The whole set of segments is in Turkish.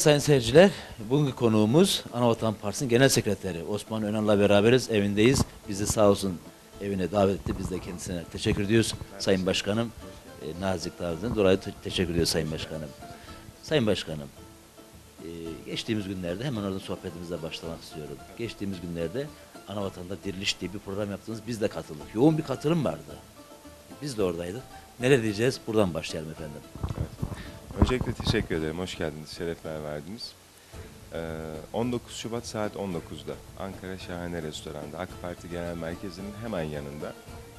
Evet sayın seyirciler, bugünkü konuğumuz Anavatan Partisi'nin Genel Sekreteri Osman Önal'la beraberiz, evindeyiz. Bizi sağ olsun evine davet etti, biz de kendisine teşekkür ediyoruz. Sayın Başkanım, e, nazik davetinden dolayı te- teşekkür ediyoruz Sayın Başkanım. Sayın Başkanım, e, geçtiğimiz günlerde hemen orada sohbetimize başlamak istiyorum. Geçtiğimiz günlerde Anavatan'da Diriliş diye bir program yaptınız, biz de katıldık. Yoğun bir katılım vardı. Biz de oradaydık. Neler diyeceğiz? Buradan başlayalım efendim. Öncelikle teşekkür ederim. Hoş geldiniz. Şerefler verdiniz. Ee, 19 Şubat saat 19'da Ankara Şahane Restoran'da AK Parti Genel Merkezi'nin hemen yanında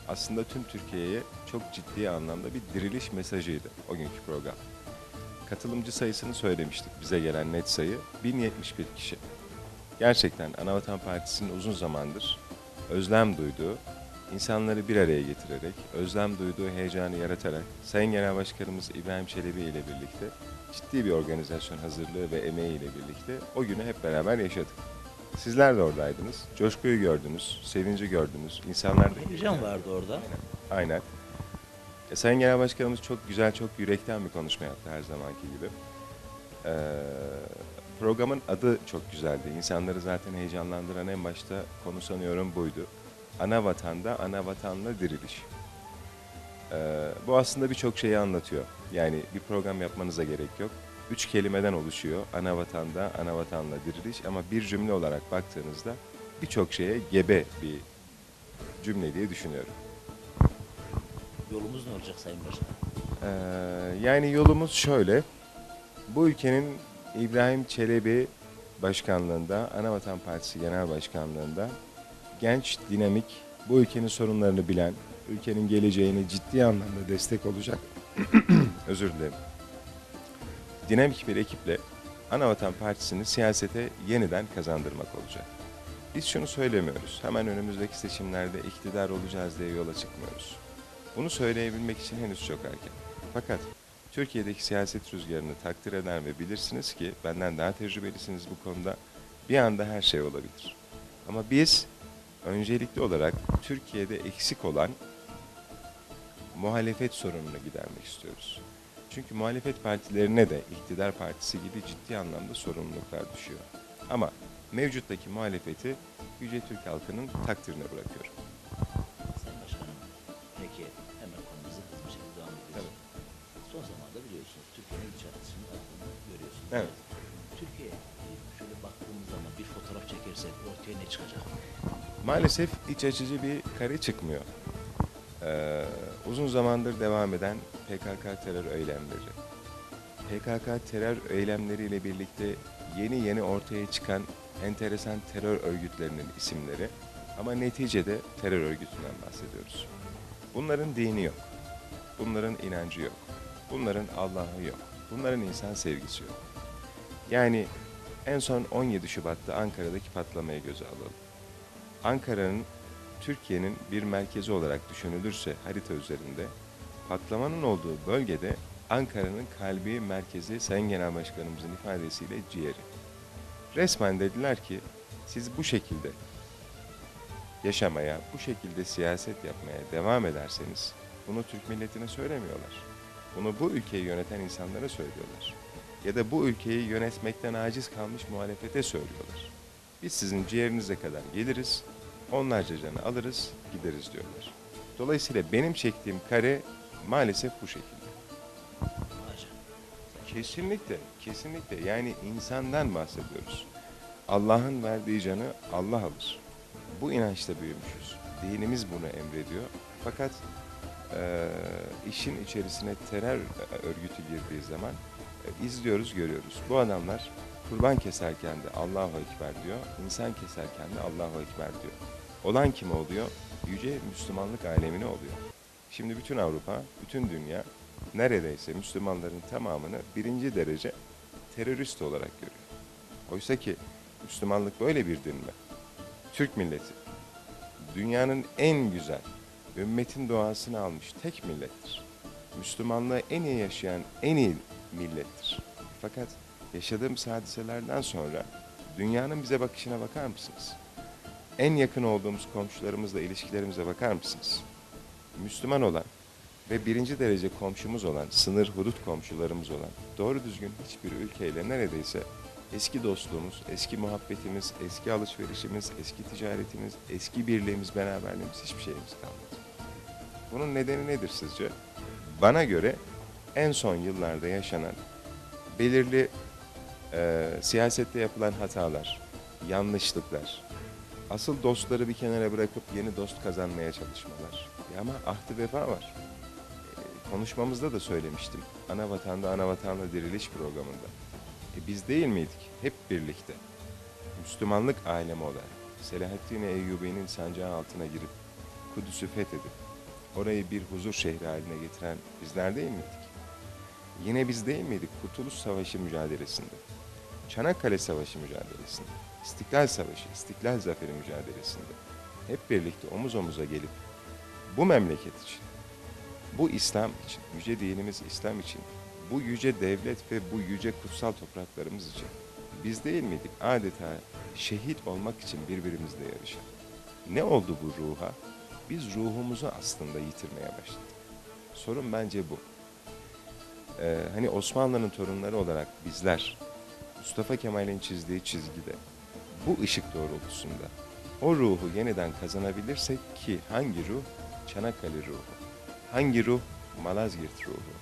aslında tüm Türkiye'ye çok ciddi anlamda bir diriliş mesajıydı o günkü program. Katılımcı sayısını söylemiştik. Bize gelen net sayı 1071 kişi. Gerçekten Anavatan Partisi'nin uzun zamandır özlem duyduğu, insanları bir araya getirerek, özlem duyduğu heyecanı yaratarak Sayın Genel Başkanımız İbrahim Çelebi ile birlikte ciddi bir organizasyon hazırlığı ve emeği ile birlikte o günü hep beraber yaşadık. Sizler de oradaydınız. Coşkuyu gördünüz, sevinci gördünüz. İnsanlar da Heyecan vardı orada. Aynen. E, Sayın Genel Başkanımız çok güzel, çok yürekten bir konuşma yaptı her zamanki gibi. Ee, programın adı çok güzeldi. İnsanları zaten heyecanlandıran en başta konu sanıyorum buydu. Ana vatanda, ana vatanla diriliş. Ee, bu aslında birçok şeyi anlatıyor. Yani bir program yapmanıza gerek yok. Üç kelimeden oluşuyor. Ana vatanda, ana vatanla diriliş. Ama bir cümle olarak baktığınızda birçok şeye gebe bir cümle diye düşünüyorum. Yolumuz ne olacak Sayın Başkanım? Ee, yani yolumuz şöyle. Bu ülkenin İbrahim Çelebi başkanlığında, Anavatan Partisi Genel Başkanlığında genç, dinamik, bu ülkenin sorunlarını bilen, ülkenin geleceğini ciddi anlamda destek olacak, özür dilerim, dinamik bir ekiple Anavatan Partisi'ni siyasete yeniden kazandırmak olacak. Biz şunu söylemiyoruz, hemen önümüzdeki seçimlerde iktidar olacağız diye yola çıkmıyoruz. Bunu söyleyebilmek için henüz çok erken. Fakat Türkiye'deki siyaset rüzgarını takdir eder ve bilirsiniz ki benden daha tecrübelisiniz bu konuda. Bir anda her şey olabilir. Ama biz öncelikli olarak Türkiye'de eksik olan muhalefet sorununu gidermek istiyoruz. Çünkü muhalefet partilerine de iktidar partisi gibi ciddi anlamda sorumluluklar düşüyor. Ama mevcuttaki muhalefeti Yüce Türk halkının takdirine bırakıyorum. Sayın Başkanım, peki hemen konumuza hızlı bir şekilde devam ediyoruz. Son zamanlarda biliyorsunuz Türkiye'nin gidişatını aklını görüyorsunuz. Evet. Türkiye şöyle baktığımız zaman bir fotoğraf çekersek ortaya ne çıkacak? Maalesef iç açıcı bir kare çıkmıyor. Ee, uzun zamandır devam eden PKK terör eylemleri. PKK terör eylemleriyle birlikte yeni yeni ortaya çıkan enteresan terör örgütlerinin isimleri ama neticede terör örgütünden bahsediyoruz. Bunların dini yok. Bunların inancı yok. Bunların Allah'ı yok. Bunların insan sevgisi yok. Yani en son 17 Şubat'ta Ankara'daki patlamayı göze alalım. Ankara'nın Türkiye'nin bir merkezi olarak düşünülürse harita üzerinde patlamanın olduğu bölgede Ankara'nın kalbi, merkezi Sayın Genel Başkanımızın ifadesiyle ciğeri. Resmen dediler ki siz bu şekilde yaşamaya, bu şekilde siyaset yapmaya devam ederseniz bunu Türk milletine söylemiyorlar. Bunu bu ülkeyi yöneten insanlara söylüyorlar. Ya da bu ülkeyi yönetmekten aciz kalmış muhalefete söylüyorlar. Biz sizin ciğerinize kadar geliriz, onlarca canı alırız, gideriz diyorlar. Dolayısıyla benim çektiğim kare maalesef bu şekilde. Kesinlikle, kesinlikle. Yani insandan bahsediyoruz. Allah'ın verdiği canı Allah alır. Bu inançta büyümüşüz. Dinimiz bunu emrediyor. Fakat eee, işin içerisine terör e, örgütü girdiği zaman e, izliyoruz, görüyoruz. Bu adamlar kurban keserken de Allahu Ekber diyor, insan keserken de Allahu Ekber diyor. Olan kim oluyor? Yüce Müslümanlık alemine oluyor. Şimdi bütün Avrupa, bütün dünya neredeyse Müslümanların tamamını birinci derece terörist olarak görüyor. Oysa ki Müslümanlık böyle bir din mi? Türk milleti dünyanın en güzel, ümmetin doğasını almış tek millettir. Müslümanlığı en iyi yaşayan en iyi millettir. Fakat yaşadığımız hadiselerden sonra dünyanın bize bakışına bakar mısınız? En yakın olduğumuz komşularımızla ilişkilerimize bakar mısınız? Müslüman olan ve birinci derece komşumuz olan, sınır hudut komşularımız olan doğru düzgün hiçbir ülkeyle neredeyse eski dostluğumuz, eski muhabbetimiz, eski alışverişimiz, eski ticaretimiz, eski birliğimiz, beraberliğimiz hiçbir şeyimiz kalmadı. Bunun nedeni nedir sizce? Bana göre en son yıllarda yaşanan belirli e, siyasette yapılan hatalar, yanlışlıklar, asıl dostları bir kenara bırakıp yeni dost kazanmaya çalışmalar. Ama ahdi vefa var. E, konuşmamızda da söylemiştim. Ana vatanda, ana vatanla diriliş programında. E, biz değil miydik? Hep birlikte. Müslümanlık alemi olarak Selahaddin Eyyubi'nin sancağı altına girip Kudüs'ü fethedip orayı bir huzur şehri haline getiren bizler değil miydik? Yine biz değil miydik Kurtuluş Savaşı mücadelesinde? Çanakkale Savaşı mücadelesinde, İstiklal Savaşı, İstiklal Zaferi mücadelesinde hep birlikte omuz omuza gelip bu memleket için, bu İslam için, yüce dinimiz İslam için, bu yüce devlet ve bu yüce kutsal topraklarımız için biz değil miydik adeta şehit olmak için birbirimizle yarışan? Ne oldu bu ruha? Biz ruhumuzu aslında yitirmeye başladık. Sorun bence bu. Ee, hani Osmanlı'nın torunları olarak bizler Mustafa Kemal'in çizdiği çizgide bu ışık doğrultusunda o ruhu yeniden kazanabilirsek ki hangi ruh? Çanakkale ruhu. Hangi ruh? Malazgirt ruhu.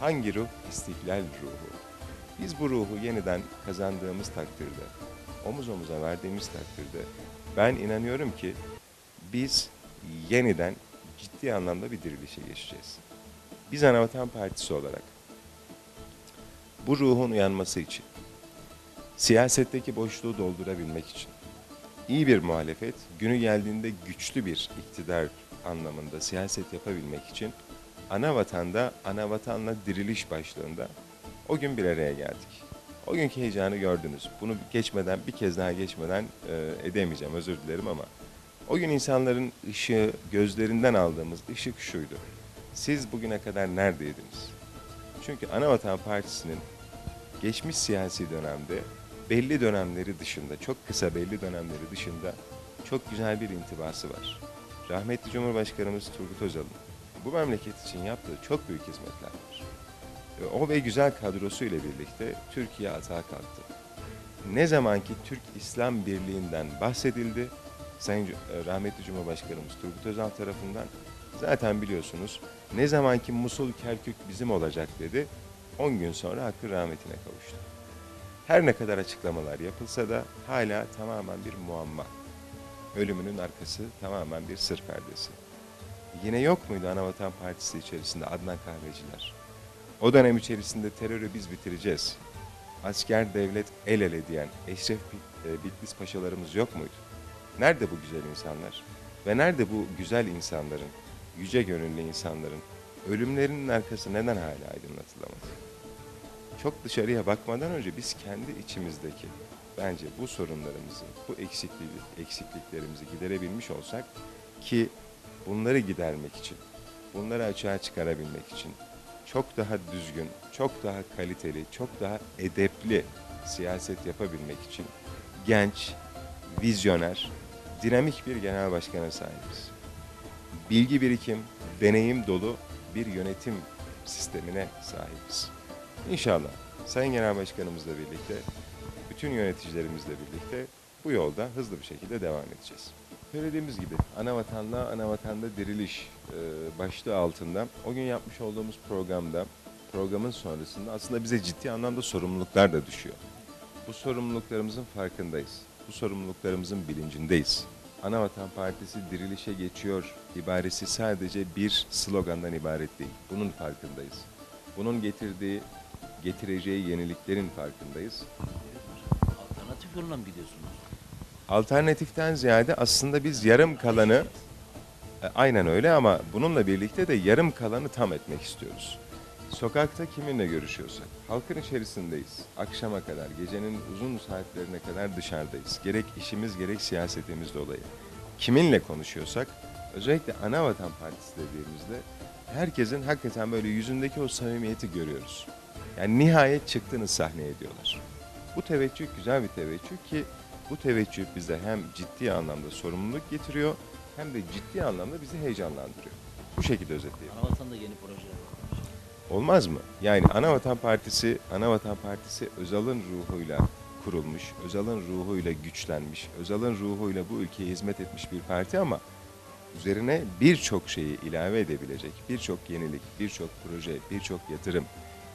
Hangi ruh? İstiklal ruhu. Biz bu ruhu yeniden kazandığımız takdirde, omuz omuza verdiğimiz takdirde ben inanıyorum ki biz yeniden ciddi anlamda bir dirilişe geçeceğiz. Biz Anavatan Partisi olarak bu ruhun uyanması için, siyasetteki boşluğu doldurabilmek için, iyi bir muhalefet, günü geldiğinde güçlü bir iktidar anlamında siyaset yapabilmek için ana vatanda, ana vatanla diriliş başlığında o gün bir araya geldik. O günkü heyecanı gördünüz. Bunu geçmeden, bir kez daha geçmeden e, edemeyeceğim, özür dilerim ama o gün insanların ışığı, gözlerinden aldığımız ışık şuydu. Siz bugüne kadar neredeydiniz? Çünkü Anavatan Partisi'nin geçmiş siyasi dönemde belli dönemleri dışında, çok kısa belli dönemleri dışında çok güzel bir intibası var. Rahmetli Cumhurbaşkanımız Turgut Özal'ın bu memleket için yaptığı çok büyük hizmetler var. O ve güzel kadrosu ile birlikte Türkiye atağa kalktı. Ne zamanki Türk İslam Birliği'nden bahsedildi, Sayın e, Rahmetli Cumhurbaşkanımız Turgut Özal tarafından zaten biliyorsunuz ne zamanki Musul Kerkük bizim olacak dedi, 10 gün sonra hakkı rahmetine kavuştu. Her ne kadar açıklamalar yapılsa da hala tamamen bir muamma. Ölümünün arkası tamamen bir sır perdesi. Yine yok muydu Anavatan Partisi içerisinde Adnan Kahveciler? O dönem içerisinde terörü biz bitireceğiz. Asker devlet el ele diyen Eşref e, Bitlis paşalarımız yok muydu? Nerede bu güzel insanlar? Ve nerede bu güzel insanların, yüce gönüllü insanların ölümlerinin arkası neden hala aydınlatılamadı? Çok dışarıya bakmadan önce biz kendi içimizdeki bence bu sorunlarımızı, bu eksiklik, eksikliklerimizi giderebilmiş olsak ki bunları gidermek için, bunları açığa çıkarabilmek için çok daha düzgün, çok daha kaliteli, çok daha edepli siyaset yapabilmek için genç, vizyoner, dinamik bir genel başkana sahibiz. Bilgi birikim, deneyim dolu bir yönetim sistemine sahibiz. İnşallah Sayın Genel Başkanımızla birlikte, bütün yöneticilerimizle birlikte bu yolda hızlı bir şekilde devam edeceğiz. Söylediğimiz gibi ana vatanla ana vatanda diriliş e, başlığı altında o gün yapmış olduğumuz programda programın sonrasında aslında bize ciddi anlamda sorumluluklar da düşüyor. Bu sorumluluklarımızın farkındayız. Bu sorumluluklarımızın bilincindeyiz. Anavatan Partisi dirilişe geçiyor ibaresi sadece bir slogandan ibaret değil. Bunun farkındayız. Bunun getirdiği, getireceği yeniliklerin farkındayız. Alternatif yoluna mı gidiyorsunuz? Alternatiften ziyade aslında biz yarım kalanı e, aynen öyle ama bununla birlikte de yarım kalanı tam etmek istiyoruz. Sokakta kiminle görüşüyorsak, halkın içerisindeyiz. Akşama kadar, gecenin uzun saatlerine kadar dışarıdayız. Gerek işimiz gerek siyasetimiz dolayı. Kiminle konuşuyorsak, özellikle Anavatan Partisi dediğimizde herkesin hakikaten böyle yüzündeki o samimiyeti görüyoruz. Yani nihayet çıktınız sahneye diyorlar. Bu teveccüh güzel bir teveccüh ki bu teveccüh bize hem ciddi anlamda sorumluluk getiriyor hem de ciddi anlamda bizi heyecanlandırıyor. Bu şekilde özetleyelim. Anavatan'da yeni projeler. Olmaz mı? Yani Anavatan Partisi, Anavatan Partisi Özal'ın ruhuyla kurulmuş, Özal'ın ruhuyla güçlenmiş, Özal'ın ruhuyla bu ülkeye hizmet etmiş bir parti ama üzerine birçok şeyi ilave edebilecek, birçok yenilik, birçok proje, birçok yatırım,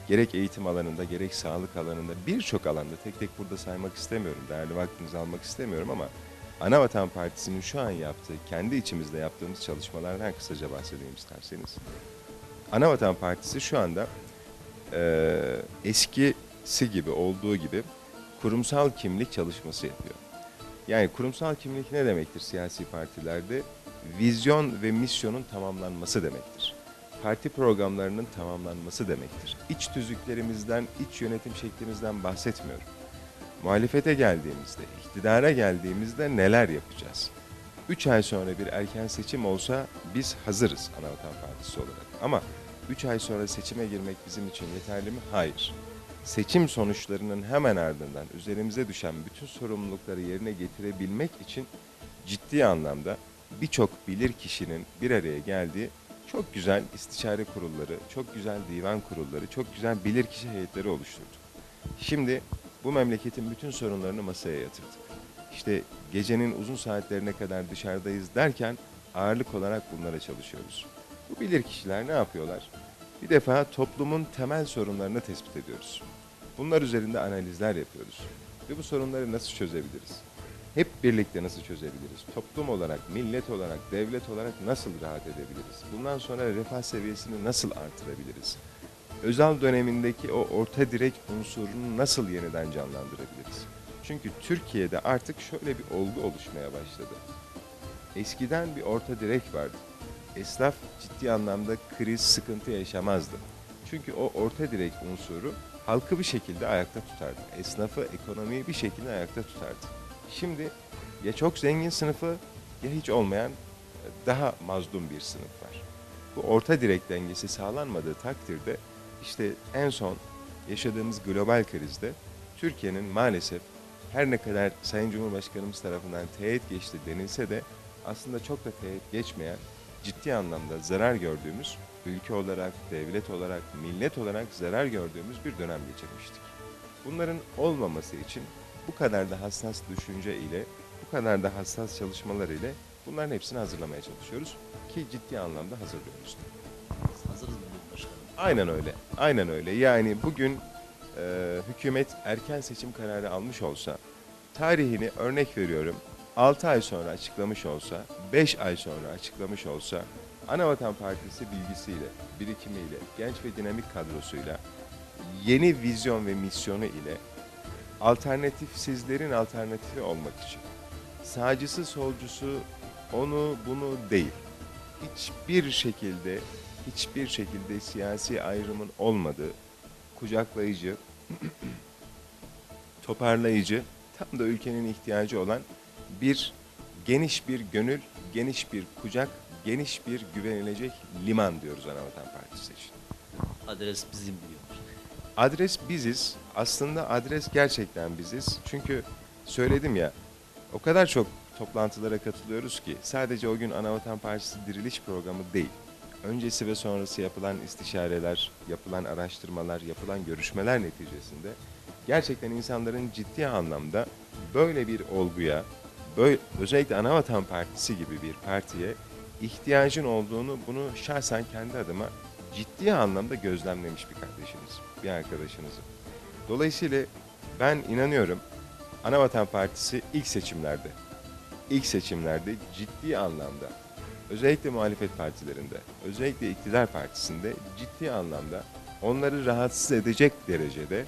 gerek eğitim alanında, gerek sağlık alanında, birçok alanda tek tek burada saymak istemiyorum, değerli vaktinizi almak istemiyorum ama Anavatan Partisi'nin şu an yaptığı, kendi içimizde yaptığımız çalışmalardan kısaca bahsedeyim isterseniz. Anavatan Partisi şu anda eee, eskisi gibi olduğu gibi kurumsal kimlik çalışması yapıyor. Yani kurumsal kimlik ne demektir siyasi partilerde? Vizyon ve misyonun tamamlanması demektir. Parti programlarının tamamlanması demektir. İç tüzüklerimizden, iç yönetim şeklimizden bahsetmiyorum. Muhalefete geldiğimizde, iktidara geldiğimizde neler yapacağız? 3 ay sonra bir erken seçim olsa biz hazırız Anavatan Partisi olarak. Ama 3 ay sonra seçime girmek bizim için yeterli mi? Hayır. Seçim sonuçlarının hemen ardından üzerimize düşen bütün sorumlulukları yerine getirebilmek için ciddi anlamda birçok bilir kişinin bir araya geldiği çok güzel istişare kurulları, çok güzel divan kurulları, çok güzel bilirkişi heyetleri oluşturduk. Şimdi bu memleketin bütün sorunlarını masaya yatırdık. İşte gecenin uzun saatlerine kadar dışarıdayız derken ağırlık olarak bunlara çalışıyoruz. Bu bilirkişiler ne yapıyorlar? Bir defa toplumun temel sorunlarını tespit ediyoruz. Bunlar üzerinde analizler yapıyoruz. Ve bu sorunları nasıl çözebiliriz? Hep birlikte nasıl çözebiliriz? Toplum olarak, millet olarak, devlet olarak nasıl rahat edebiliriz? Bundan sonra refah seviyesini nasıl artırabiliriz? Özal dönemindeki o orta direk unsurunu nasıl yeniden canlandırabiliriz? Çünkü Türkiye'de artık şöyle bir olgu oluşmaya başladı. Eskiden bir orta direk vardı. Esnaf ciddi anlamda kriz, sıkıntı yaşamazdı. Çünkü o orta direk unsuru halkı bir şekilde ayakta tutardı. Esnafı, ekonomiyi bir şekilde ayakta tutardı. Şimdi ya çok zengin sınıfı ya hiç olmayan daha mazlum bir sınıf var. Bu orta direk dengesi sağlanmadığı takdirde işte en son yaşadığımız global krizde Türkiye'nin maalesef her ne kadar Sayın Cumhurbaşkanımız tarafından teğet geçti denilse de aslında çok da teğet geçmeyen ciddi anlamda zarar gördüğümüz ülke olarak, devlet olarak, millet olarak zarar gördüğümüz bir dönem geçirmiştik. Bunların olmaması için bu kadar da hassas düşünce ile, bu kadar da hassas çalışmalar ile bunların hepsini hazırlamaya çalışıyoruz ki ciddi anlamda hazırlıyoruz. Hazırız mı başkanım? Aynen öyle. Aynen öyle. Yani bugün e, hükümet erken seçim kararı almış olsa, tarihini örnek veriyorum, 6 ay sonra açıklamış olsa, 5 ay sonra açıklamış olsa, Anavatan Partisi bilgisiyle, birikimiyle, genç ve dinamik kadrosuyla, yeni vizyon ve misyonu ile alternatifsizlerin alternatifi olmak için, sağcısı solcusu onu bunu değil, hiçbir şekilde hiçbir şekilde siyasi ayrımın olmadığı, kucaklayıcı, toparlayıcı, tam da ülkenin ihtiyacı olan bir geniş bir gönül, geniş bir kucak, geniş bir güvenilecek liman diyoruz Anavatan Partisi için. Adres bizim. Adres biziz. Aslında adres gerçekten biziz. Çünkü söyledim ya, o kadar çok toplantılara katılıyoruz ki sadece o gün Anavatan Partisi diriliş programı değil. Öncesi ve sonrası yapılan istişareler, yapılan araştırmalar, yapılan görüşmeler neticesinde gerçekten insanların ciddi anlamda böyle bir olguya, böyle, özellikle Anavatan Partisi gibi bir partiye ihtiyacın olduğunu bunu şahsen kendi adıma ciddi anlamda gözlemlemiş bir kardeşiniz, bir arkadaşınızım. Dolayısıyla ben inanıyorum Anavatan Partisi ilk seçimlerde, ilk seçimlerde ciddi anlamda özellikle muhalefet partilerinde, özellikle iktidar partisinde ciddi anlamda onları rahatsız edecek derecede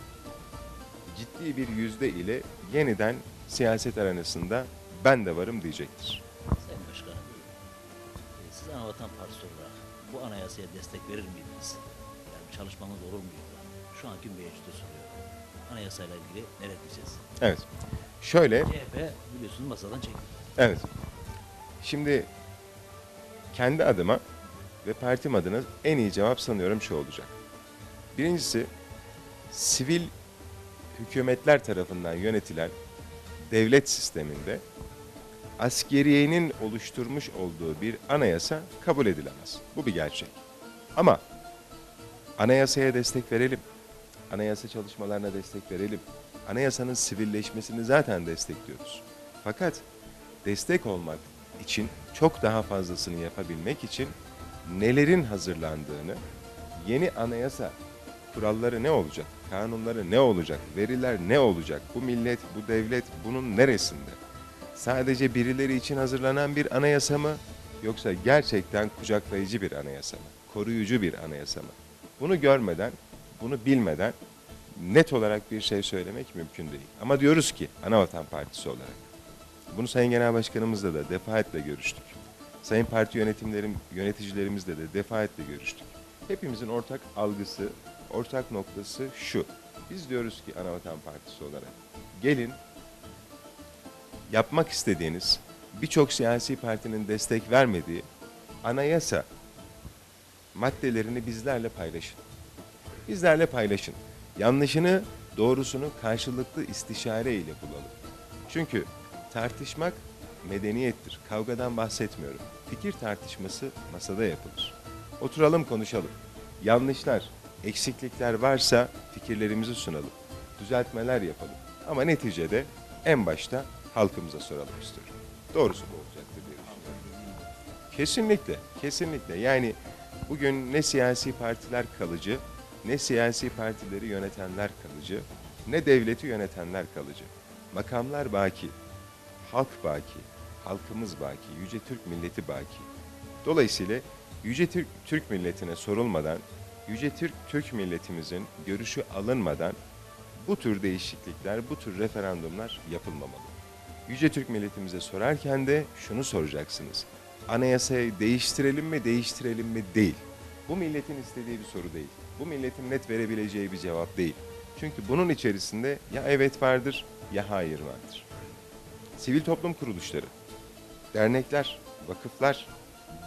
ciddi bir yüzde ile yeniden siyaset arenasında ben de varım diyecektir. Sayın Başkanım, siz Anavatan Partisi olarak bu anayasaya destek verir miydiniz? Yani çalışmanız olur muydu? Şu anki mevcudu soruyorum. Anayasayla ilgili neler diyeceğiz? Evet. Şöyle, CHP biliyorsunuz masadan çekti. evet. Şimdi kendi adıma ve partim adına en iyi cevap sanıyorum şu olacak. Birincisi, sivil hükümetler tarafından yönetilen devlet sisteminde askeriyenin oluşturmuş olduğu bir anayasa kabul edilemez. Bu bir gerçek. Ama anayasaya destek verelim. Anayasa çalışmalarına destek verelim. Anayasanın sivilleşmesini zaten destekliyoruz. Fakat destek olmak için çok daha fazlasını yapabilmek için nelerin hazırlandığını, yeni anayasa kuralları ne olacak, kanunları ne olacak, veriler ne olacak, bu millet, bu devlet bunun neresinde? Sadece birileri için hazırlanan bir anayasa mı yoksa gerçekten kucaklayıcı bir anayasa mı, koruyucu bir anayasa mı? Bunu görmeden, bunu bilmeden net olarak bir şey söylemek mümkün değil. Ama diyoruz ki Anavatan Partisi olarak bunu Sayın Genel Başkanımızla da defaatle görüştük. Sayın parti yönetimlerim, yöneticilerimizle de defaatle görüştük. Hepimizin ortak algısı, ortak noktası şu. Biz diyoruz ki Anavatan Partisi olarak gelin yapmak istediğiniz birçok siyasi partinin destek vermediği anayasa maddelerini bizlerle paylaşın. Bizlerle paylaşın. Yanlışını, doğrusunu karşılıklı istişare ile bulalım. Çünkü tartışmak medeniyettir. Kavgadan bahsetmiyorum. Fikir tartışması masada yapılır. Oturalım konuşalım. Yanlışlar, eksiklikler varsa fikirlerimizi sunalım. Düzeltmeler yapalım. Ama neticede en başta halkımıza soralım istiyorum. Doğrusu bu olacaktır diye düşünüyorum. Kesinlikle, kesinlikle. Yani bugün ne siyasi partiler kalıcı, ne siyasi partileri yönetenler kalıcı, ne devleti yönetenler kalıcı. Makamlar baki, halk baki, halkımız baki, yüce Türk milleti baki. Dolayısıyla yüce Türk, Türk milletine sorulmadan, yüce Türk, Türk milletimizin görüşü alınmadan bu tür değişiklikler, bu tür referandumlar yapılmamalı. Yüce Türk milletimize sorarken de şunu soracaksınız. Anayasayı değiştirelim mi, değiştirelim mi değil. Bu milletin istediği bir soru değil. Bu milletin net verebileceği bir cevap değil. Çünkü bunun içerisinde ya evet vardır ya hayır vardır. Sivil toplum kuruluşları, dernekler, vakıflar,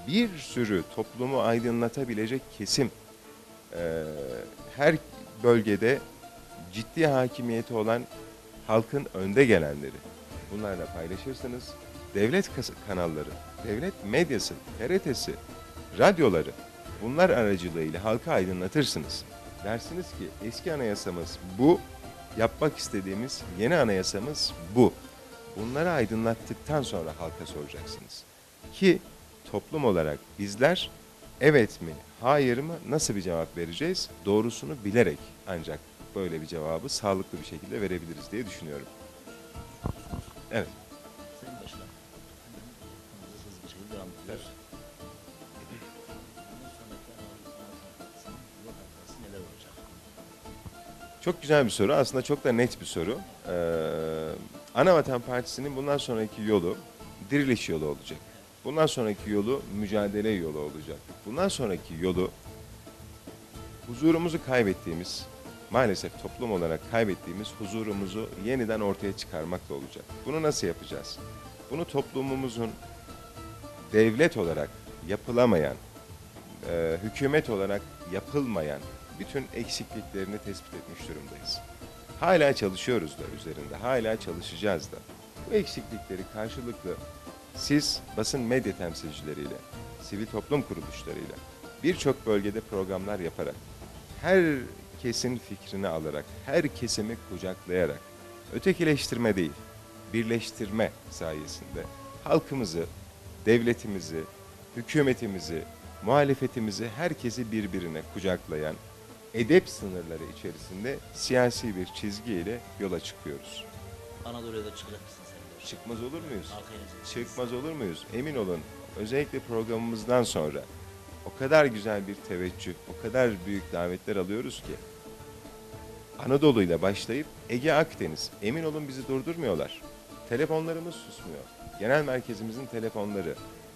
bir sürü toplumu aydınlatabilecek kesim, eee, her bölgede ciddi hakimiyeti olan halkın önde gelenleri bunlarla paylaşırsınız. Devlet kanalları, devlet medyası, TRT'si, radyoları bunlar aracılığıyla halka aydınlatırsınız. Dersiniz ki eski anayasamız bu, yapmak istediğimiz yeni anayasamız bu. Bunları aydınlattıktan sonra halka soracaksınız. Ki toplum olarak bizler evet mi, hayır mı nasıl bir cevap vereceğiz? Doğrusunu bilerek ancak böyle bir cevabı sağlıklı bir şekilde verebiliriz diye düşünüyorum. Evet. Çok güzel bir soru. Aslında çok da net bir soru. Ee, Anavatan Partisi'nin bundan sonraki yolu diriliş yolu olacak. Bundan sonraki yolu mücadele yolu olacak. Bundan sonraki yolu huzurumuzu kaybettiğimiz, maalesef toplum olarak kaybettiğimiz huzurumuzu yeniden ortaya çıkarmakla olacak. Bunu nasıl yapacağız? Bunu toplumumuzun devlet olarak yapılamayan, e, hükümet olarak yapılmayan bütün eksikliklerini tespit etmiş durumdayız. Hala çalışıyoruz da üzerinde, hala çalışacağız da. Bu eksiklikleri karşılıklı siz basın medya temsilcileriyle, sivil toplum kuruluşlarıyla birçok bölgede programlar yaparak, herkesin fikrini alarak, her kesimi kucaklayarak, ötekileştirme değil, birleştirme sayesinde halkımızı, devletimizi, hükümetimizi, muhalefetimizi, herkesi birbirine kucaklayan, edep sınırları içerisinde siyasi bir çizgiyle yola çıkıyoruz. Anadolu'ya da çıkacak mısın Başkan? Çıkmaz olur muyuz? Çıkmaz olur muyuz? Emin olun. Özellikle programımızdan sonra o kadar güzel bir teveccüh, o kadar büyük davetler alıyoruz ki Anadolu ile başlayıp Ege Akdeniz. Emin olun bizi durdurmuyorlar. Telefonlarımız susmuyor. Genel merkezimizin telefonları.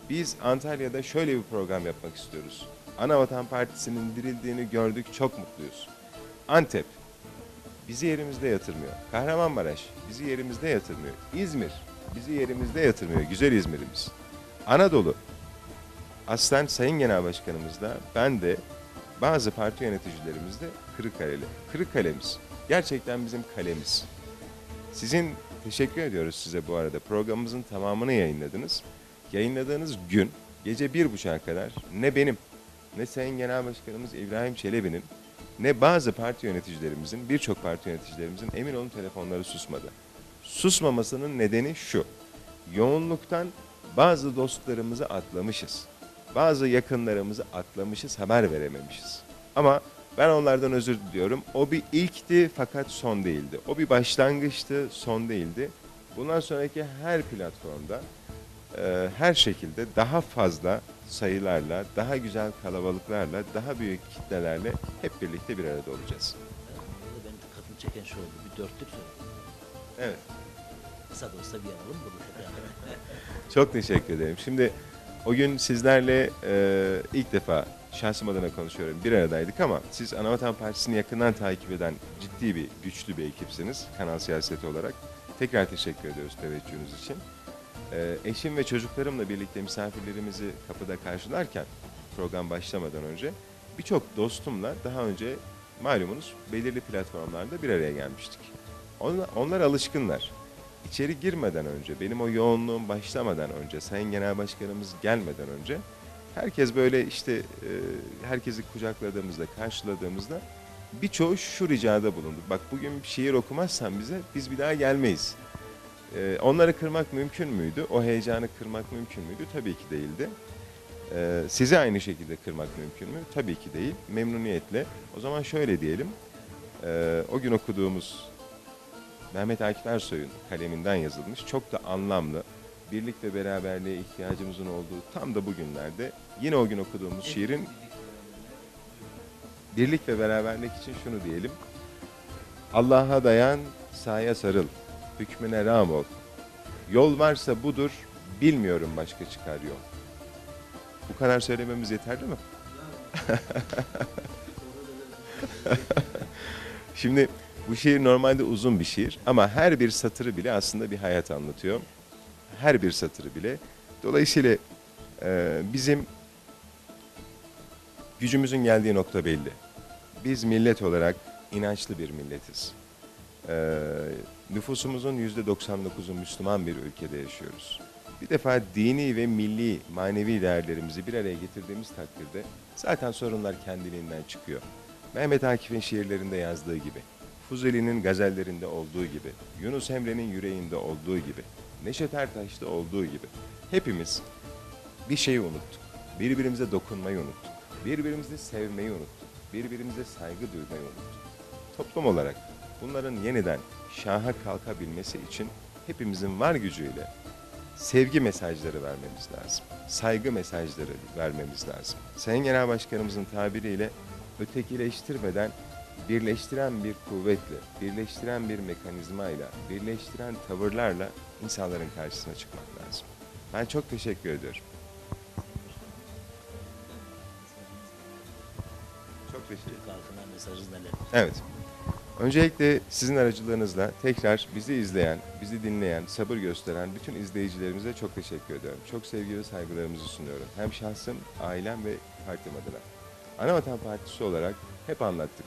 Biz Antalya'da şöyle bir program yapmak istiyoruz. Anavatan Partisi'nin dirildiğini gördük, çok mutluyuz. Antep, bizi yerimizde yatırmıyor. Kahramanmaraş bizi yerimizde yatırmıyor. İzmir bizi yerimizde yatırmıyor. Güzel İzmir'imiz. Anadolu. Aslen Sayın Genel Başkanımız da ben de bazı parti yöneticilerimiz de Kırıkkaleli. Kırıkkale'miz. Gerçekten bizim kalemiz. Sizin Teşekkür ediyoruz size bu arada. Programımızın tamamını yayınladınız. Yayınladığınız gün gece bir buçuğa kadar ne benim, ne Sayın Genel Başkanımız İbrahim Çelebi'nin, ne bazı parti yöneticilerimizin, birçok parti yöneticilerimizin emin olun telefonları susmadı. Susmamasının nedeni şu. Yoğunluktan bazı dostlarımızı atlamışız. Bazı yakınlarımızı atlamışız, haber verememişiz. Ama ben onlardan özür diliyorum. O bir ilkti fakat son değildi. O bir başlangıçtı, son değildi. Bundan sonraki her platformda e, her şekilde daha fazla sayılarla, daha güzel kalabalıklarla, daha büyük kitlelerle hep birlikte bir arada olacağız. Burada benim dikkatimi çeken şey oldu. Bir dörtlük söyledim. Evet. Kısa da olsa bir yanalım burada. Çok teşekkür ederim. Şimdi o gün sizlerle e, ilk defa şahsım adına konuşuyorum. Bir aradaydık ama siz Anavatan Partisi'ni yakından takip eden ciddi bir, güçlü bir ekipsiniz kanal siyaseti olarak. Tekrar teşekkür ediyoruz teveccühünüz için. E, eşim ve çocuklarımla birlikte misafirlerimizi kapıda karşılarken program başlamadan önce birçok dostumla daha önce malumunuz belirli platformlarda bir araya gelmiştik. Onlar, onlar alışkınlar. İçeri girmeden önce, benim o yoğunluğum başlamadan önce, Sayın Genel Başkanımız gelmeden önce herkes böyle işte e, herkesi kucakladığımızda, karşıladığımızda birçoğu şu ricada bulundu. Bak bugün şiir okumazsan bize biz bir daha gelmeyiz. E, onları kırmak mümkün müydü? O heyecanı kırmak mümkün müydü? Tabii ki değildi. E, sizi aynı şekilde kırmak mümkün mü? Tabii ki değil. Memnuniyetle. O zaman şöyle diyelim. E, o gün okuduğumuz Mehmet Akif Ersoy'un kaleminden yazılmış çok da anlamlı, birlik ve beraberliğe ihtiyacımızın olduğu tam da bugünlerde yine o gün okuduğumuz şiirin birlik ve beraberlik için şunu diyelim. Allah'a dayan, sahaya sarıl, hükmüne ram ol. Yol varsa budur, bilmiyorum başka çıkar yol. Bu kadar söylememiz yeterli mi? Şimdi bu şiir normalde uzun bir şiir ama her bir satırı bile aslında bir hayat anlatıyor. Her bir satırı bile. Dolayısıyla e, bizim gücümüzün geldiği nokta belli. Biz millet olarak inançlı bir milletiz. E, nüfusumuzun %99'u Müslüman bir ülkede yaşıyoruz. Bir defa dini ve milli, manevi değerlerimizi bir araya getirdiğimiz takdirde zaten sorunlar kendiliğinden çıkıyor. Mehmet Akif'in şiirlerinde yazdığı gibi, Fuzeli'nin gazellerinde olduğu gibi, Yunus Emre'nin yüreğinde olduğu gibi, Neşet Ertaş'ta olduğu gibi hepimiz bir şeyi unuttuk. Birbirimize dokunmayı unuttuk. Birbirimizi sevmeyi unuttuk. Birbirimize saygı duymayı unuttuk. Toplum olarak bunların yeniden şaha kalkabilmesi için hepimizin var gücüyle sevgi mesajları vermemiz lazım. Saygı mesajları vermemiz lazım. Sayın Genel Başkanımızın tabiriyle ötekileştirmeden birleştiren bir kuvvetle, birleştiren bir mekanizmayla, birleştiren tavırlarla insanların karşısına çıkmak lazım. Ben çok teşekkür ediyorum. Çok teşekkür ederim. Türk halkına mesajı neler? Evet. Öncelikle sizin aracılığınızla tekrar bizi izleyen, bizi dinleyen, sabır gösteren bütün izleyicilerimize çok teşekkür ediyorum. Çok sevgi ve saygılarımızı sunuyorum. Hem şahsım, ailem ve partim adına. Anavatan Partisi olarak hep anlattık.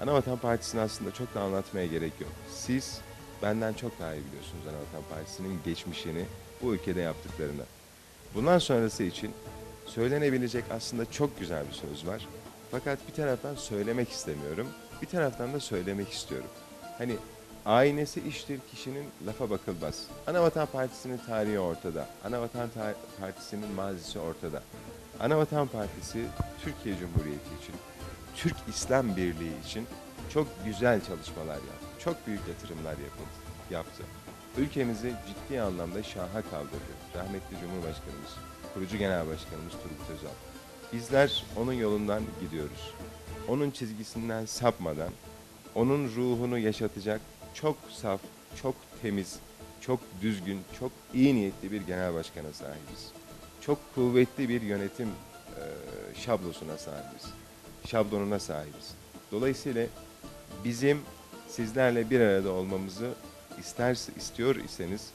Anavatan Partisi'ni aslında çok da anlatmaya gerek yok. Siz benden çok daha iyi biliyorsunuz Anavatan Partisi'nin geçmişini, bu ülkede yaptıklarını. Bundan sonrası için söylenebilecek aslında çok güzel bir söz var. Fakat bir taraftan söylemek istemiyorum, bir taraftan da söylemek istiyorum. Hani aynesi iştir kişinin lafa bakılmaz. Anavatan Partisi'nin tarihi ortada. Anavatan Ta- Partisi'nin mazisi ortada. Anavatan Partisi Türkiye Cumhuriyeti için, Türk İslam Birliği için çok güzel çalışmalar yaptı. Çok büyük yatırımlar yapıldı, yaptı. Ülkemizi ciddi anlamda şaha kaldırdı. Rahmetli Cumhurbaşkanımız, kurucu genel başkanımız Turgut Özal. Bizler onun yolundan gidiyoruz. Onun çizgisinden sapmadan, onun ruhunu yaşatacak çok saf, çok temiz, çok düzgün, çok iyi niyetli bir genel başkana sahibiz. Çok kuvvetli bir yönetim e, şablosuna sahibiz. Şablonuna sahibiz. Dolayısıyla bizim sizlerle bir arada olmamızı ister istiyor iseniz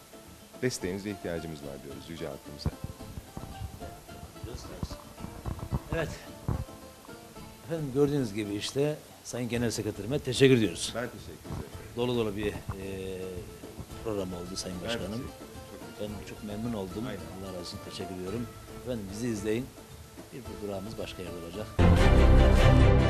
desteğinize ihtiyacımız var diyoruz Yüce Hakkımıza. Evet. Efendim gördüğünüz gibi işte Sayın Genel Sekreterime teşekkür ediyoruz. Ben teşekkür ederim. Dolu dolu bir e, program oldu Sayın Ben Başkanım. Ben çok memnun oldum. Aynen. Allah razı olsun teşekkür ediyorum. Efendim bizi izleyin. Bir durağımız başka yerde olacak. teşekkür.